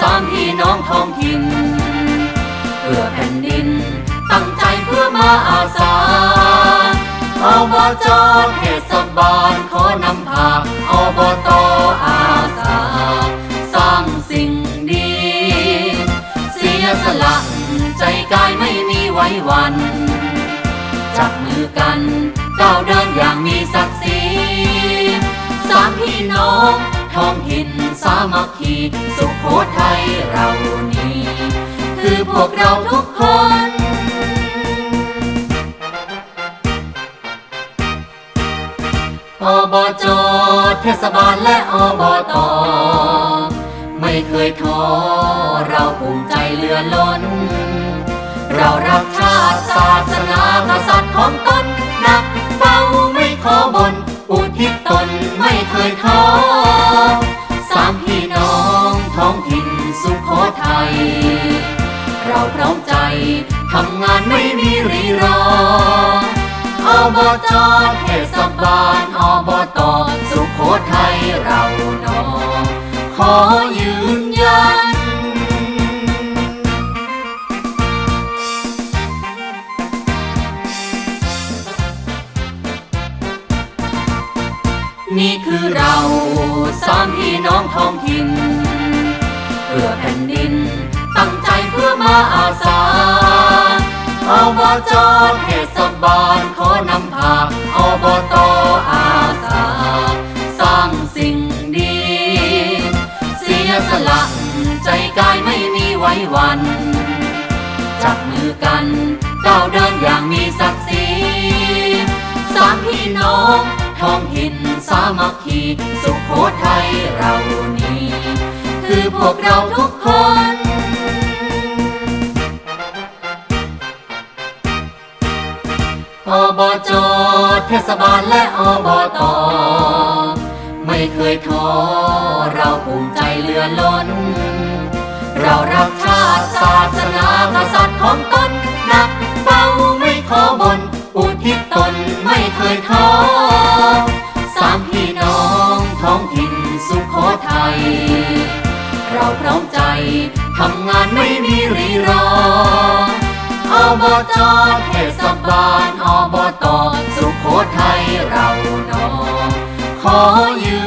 สามพี่น้องท้องถิ่นเพื่อแผ่นดิน ตั้งใจเพื่อมาอาสาอบจเทศบาลขอนำพาอบตอาสา สร้างสิ่งดี เสียสละใจกายไม่มีไว้วัน จับมือกันก้าวเดินอย่างมีศักดิ์ศรีสามพี่น้องท้องถิ่น สามัคคีสุขโขทัยเรานี้ คือพวกเราทุกคนอบจเทศบาลและอบต ไม่เคยท้อเราภูมิใจเหลือล้น เรารักชาติศาสนากษัตริย์ของตน องท้องถิ่นสุขโขทัย เราพร้อมใจทำงานไม่มีรีรอ อบจเทศบาลอบตสุขโขทัยเรานอขอยืนยันนี่คือเราสามพี่น้องท้องถิ่น เพื่อแผ่นดิน ตั้งใจเพื่อมาอาสาอบจเทศบาลขอนำพาอบตอาสา สร้างสิ่งดี เสียสละใจกายไม่มีไว้วัน จับมือกันก้าวเดินอย่างมีศักดิ์ศรีสามพี่น้องท้องถิ่นสามัคคี สุขโขทัยเรา วกเราทุกคนอบจเทศบาลและอบต ไม่เคยท้อเราภูมิใจเหลือล้น เรารักชาติศาสนากษัตริย์ของตนนักเบาไม่ขอบนอุทิศตนไม่เคยท้อสามพี่น้องท้องถิ่นสุขโขทัย เราพร้อมใจ ทำงานไม่มีรีรออบจเทศบาลอบต สุโขทัยเรานอขอยื